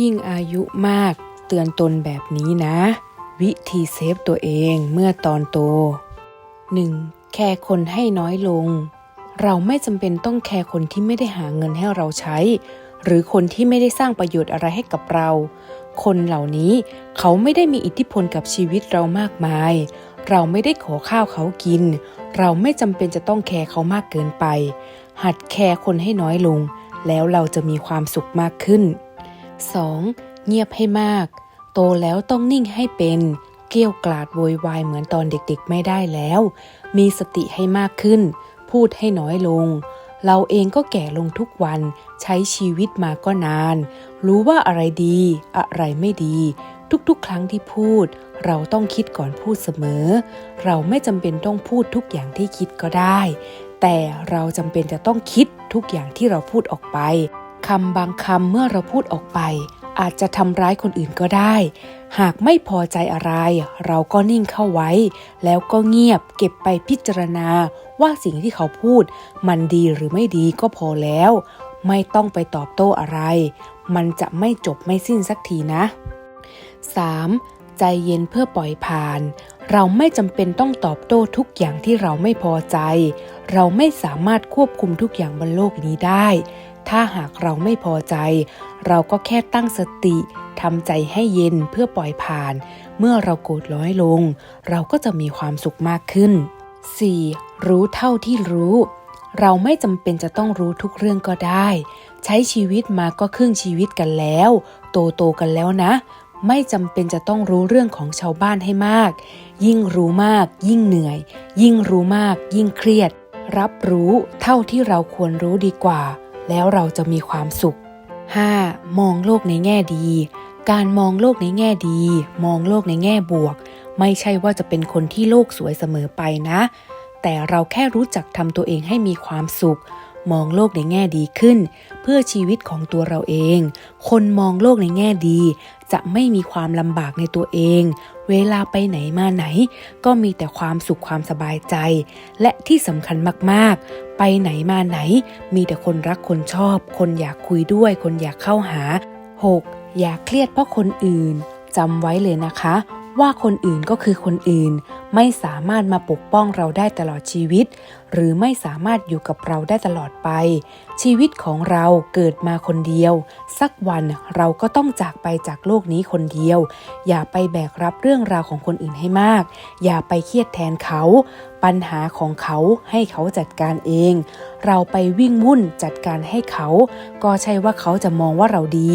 ยิ่งอายุมากเตือนตนแบบนี้นะ วิธีเซฟตัวเองเมื่อตอนโต 1. แคร์คนให้น้อยลง เราไม่จำเป็นต้องแคร์คนที่ไม่ได้หาเงินให้เราใช้ หรือคนที่ไม่ได้สร้างประโยชน์อะไรให้กับเรา คนเหล่านี้เขาไม่ได้มีอิทธิพลกับชีวิตเรามากมาย เราไม่ได้ขอข้าวเขากิน เราไม่จำเป็นจะต้องแคร์เขามากเกินไป หัดแคร์คนให้น้อยลง แล้วเราจะมีความสุขมากขึ้น 2. เงียบให้มาก โตแล้วต้องนิ่งให้เป็น เกี้ยวกลาดโวยวายเหมือนตอนเด็กๆไม่ได้แล้ว มีสติให้มากขึ้น พูดให้น้อยลง เราเองก็แก่ลงทุกวัน ใช้ชีวิตมาก็นาน รู้ว่าอะไรดี อะไรไม่ดี ทุกๆ ครั้งที่พูด เราต้องคิดก่อนพูดเสมอ เราไม่จำเป็นต้องพูดทุกอย่างที่คิดก็ได้ แต่เราจำเป็นจะต้องคิดทุกอย่างที่เราพูดออกไป คำบางคำเมื่อเราพูดออกไป อาจจะทำร้ายคนอื่นก็ได้ หากไม่พอใจอะไร เราก็นิ่งเข้าไว้ แล้วก็เงียบเก็บไปพิจารณาว่าสิ่งที่เขาพูด มันดีหรือไม่ดีก็พอแล้ว ไม่ต้องไปตอบโต้อะไร มันจะไม่จบไม่สิ้นสักทีนะ 3. ใจเย็นเพื่อปล่อยผ่าน เราไม่จำเป็นต้องตอบโต้ทุกอย่างที่เราไม่พอใจ เราไม่สามารถควบคุมทุกอย่างบนโลกนี้ได้ ถ้าหากเราไม่พอใจ เราก็แค่ตั้งสติทำใจให้เย็นเพื่อปล่อยผ่าน เมื่อเราโกรธน้อยลง เราก็จะมีความสุขมากขึ้น 4. รู้เท่าที่รู้ เราไม่จำเป็นจะต้องรู้ทุกเรื่องก็ได้ ใช้ชีวิตมาก็ครึ่งชีวิตกันแล้ว โตโตๆกันแล้วนะ ไม่จำเป็นจะต้องรู้เรื่องของชาวบ้านให้มาก ยิ่งรู้มาก ยิ่งเหนื่อย ยิ่งรู้มาก ยิ่งเครียด รับรู้เท่าที่เราควรรู้ดีกว่า แล้วเราจะมีความสุข 5. มองโลกในแง่ดี การมองโลกในแง่ดี มองโลกในแง่บวก ไม่ใช่ว่าจะเป็นคนที่โลกสวยเสมอไปนะ แต่เราแค่รู้จักทำตัวเองให้มีความสุข มองโลกในแง่ดีขึ้น เพื่อชีวิตของตัวเราเอง คนมองโลกในแง่ดี จะไม่มีความลำบากในตัวเองเวลาไปไหนมาไหน ก็มีแต่ความสุขความสบายใจ และที่สำคัญมากๆ ไปไหนมาไหน มีแต่คนรักคนชอบ คนอยากคุยด้วย คนอยากเข้าหา 6. อย่าเครียดเพราะคนอื่นจำไว้เลยนะคะ ว่าคนอื่นก็คือคนอื่น ไม่สามารถมาปกป้องเราได้ตลอดชีวิต หรือไม่สามารถอยู่กับเราได้ตลอดไป ชีวิตของเราเกิดมาคนเดียว สักวันเราก็ต้องจากไปจากโลกนี้คนเดียว อย่าไปแบกรับเรื่องราวของคนอื่นให้มาก อย่าไปเครียดแทนเขา ปัญหาของเขาให้เขาจัดการเอง เราไปวิ่งวุ่นจัดการให้เขา ก็ใช่ว่าเขาจะมองว่าเราดี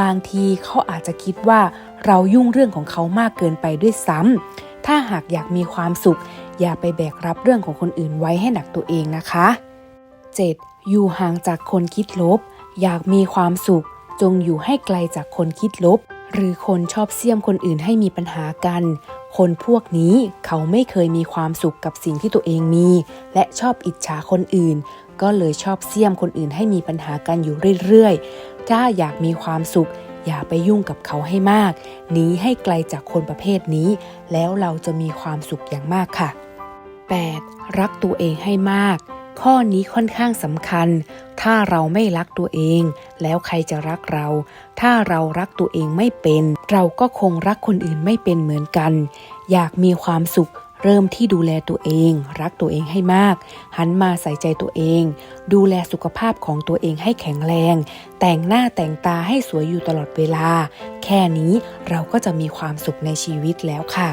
บางทีเขาอาจจะคิดว่าเรายุ่งเรื่องของเขามากเกินไปด้วยซ้ำ ถ้าหากอยากมีความสุข อย่าไปแบกรับเรื่องของคนอื่นไว้ให้หนักตัวเองนะคะ 7. อยู่ห่างจากคนคิดลบ อยากมีความสุข จงอยู่ให้ไกลจากคนคิดลบ หรือคนชอบเสี่ยมคนอื่นให้มีปัญหากัน คนพวกนี้เขาไม่เคยมีความสุขกับสิ่งที่ตัวเองมี และชอบอิจฉาคนอื่น ก็เลยชอบเสี่ยมคนอื่นให้มีปัญหากันอยู่เรื่อยๆ ถ้าอยากมีความสุข อย่าไปยุ่งกับเขาให้มาก หนีให้ไกลจากคนประเภทนี้ แล้วเราจะมีความสุขอย่างมากค่ะ 8. รักตัวเองให้มาก ข้อนี้ค่อนข้างสำคัญ ถ้าเราไม่รักตัวเอง แล้วใครจะรักเรา ถ้าเรารักตัวเองไม่เป็น เราก็คงรักคนอื่นไม่เป็นเหมือนกัน อยากมีความสุข เริ่มที่ดูแลตัวเอง รักตัวเองให้มาก หันมาใส่ใจตัวเอง ดูแลสุขภาพของตัวเองให้แข็งแรง แต่งหน้าแต่งตาให้สวยอยู่ตลอดเวลา แค่นี้เราก็จะมีความสุขในชีวิตแล้วค่ะ